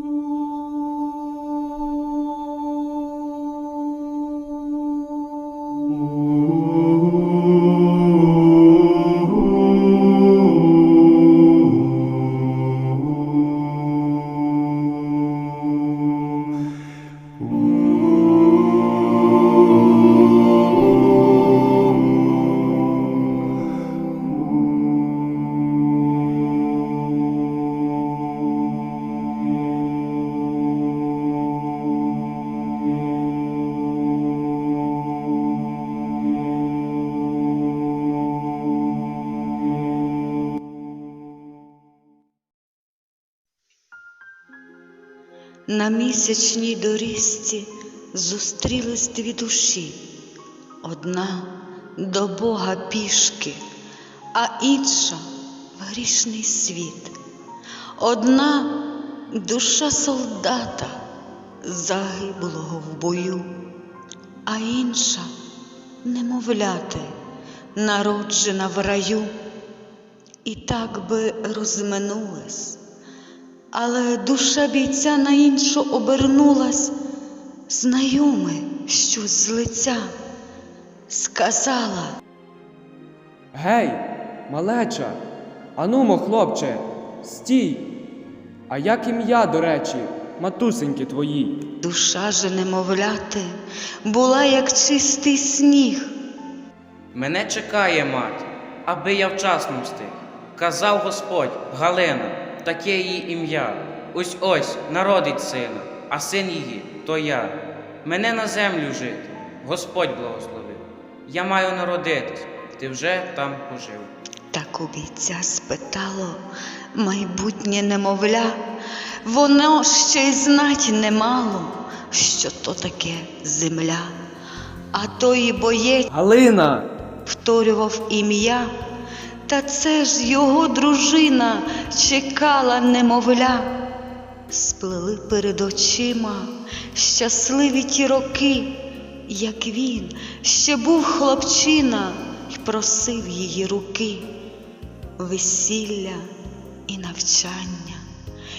Ooh. На місячній доріжці зустрілись дві душі, одна до Бога пішки, а інша в грішний світ. Одна душа солдата, загиблого в бою, а інша немовляти, народжена в раю. І так би розминулись. Але душа бійця на іншу обернулась, знайоме щось з лиця, сказала, Гей, малеча, анумо, хлопче, стій. А як ім'я, до речі, матусеньки твої? душа же немовляти була, як чистий сніг. Мене чекає мать, аби я вчасно встиг. Казав Господь, Галина, таке її ім'я. Ось ось народить сина, а син її то я. Мене на землю жити, Господь благословив. Я маю народитись, ти вже там пожив. Так у бійця спитало майбутнє немовля, воно ще й знать не мало, що то таке земля. А той боєць Галина! вторював ім'я, та це ж його дружина чекала немовля. Сплили перед очима щасливі ті роки, як він ще був хлопчина й просив її руки, весілля і навчання,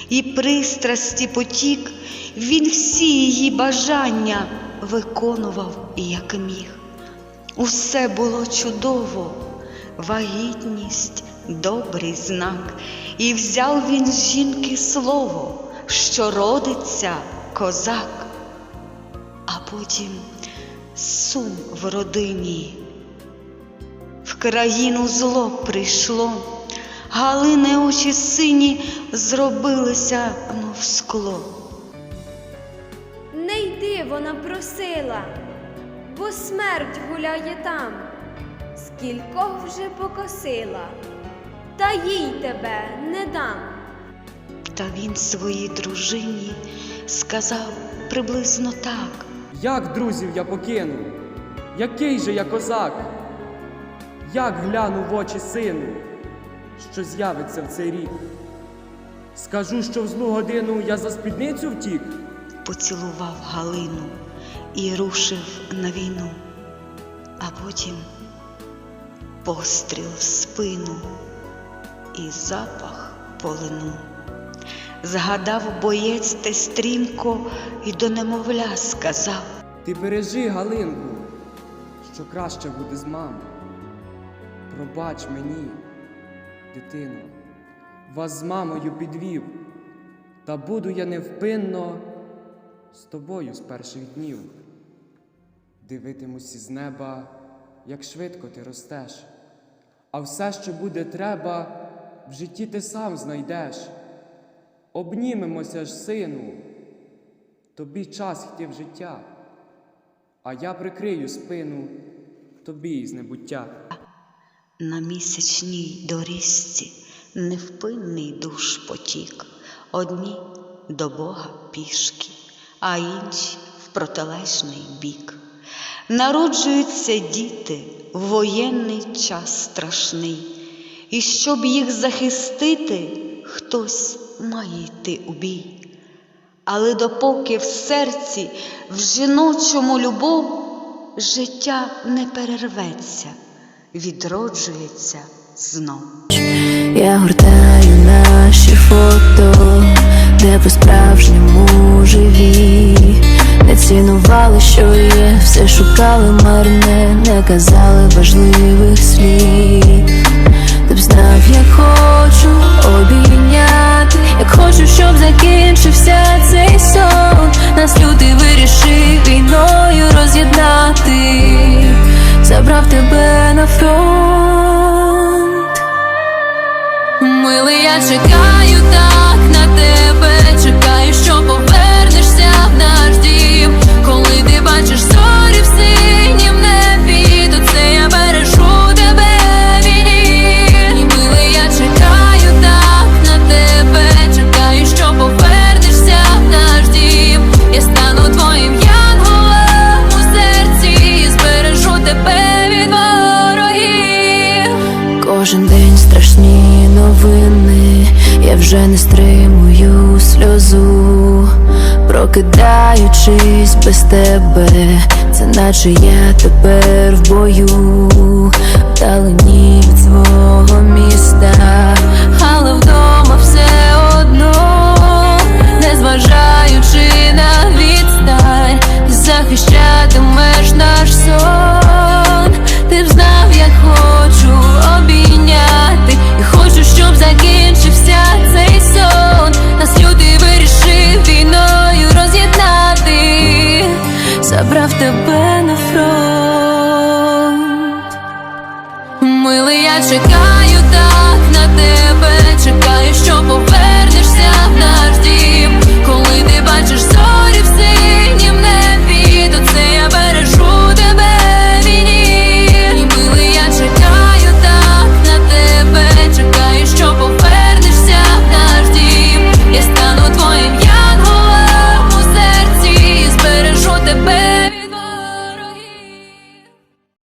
і пристрасті потік, він всі її бажання виконував як міг. Усе було чудово, вагітність добрий знак, і взяв він з жінки слово, що родиться козак, а потім сум в родині. В країну зло прийшло, Галини очі сині зробилися, мов скло. Не йди, вона просила, бо смерть гуляє там, скількох вже покосила, та їй тебе не дам. Та він своїй дружині сказав приблизно так. Як друзів я покину? Який же я козак? Як гляну в очі сину, що з'явиться в цей рік? Скажу, що в злу годину я за спідницю втік. поцілував Галину і рушив на війну, а потім постріл в спину і запах полину. Згадав боєць те стрімко і до немовля сказав. Ти бережи Галинку, що краще буде з мамою. Пробач мені, дитино, вас з мамою підвів, та буду я невпинно з тобою з перших днів. Дивитимусь із неба, як швидко ти ростеш, а все, що буде треба, в житті ти сам знайдеш. Обнімемося ж, сину, тобі час йти в життя, а я прикрию спину тобі із небуття. На місячній доріжці невпинний душ потік, одні до Бога пішки, а інші в протилежний бік. Народжуються діти воєнний час страшний, і щоб їх захистити, хтось має йти у бій. Але допоки в серці, в жіночому любов, життя не перерветься, відроджується знов. Я гортаю наші фото, де по-справжньому живі, не цінували, що є, все шукали марне, не казали важливих слів. Ти б знав, як хочу обійняти, як хочу, щоб закінчився цей сон. Нас лютий вирішив війною роз'єднати, забрав тебе на фронт. Милий, я чекаю так вже не стримую сльозу, прокидаючись без тебе, це наче я тепер в бою, вдалині від свого міста,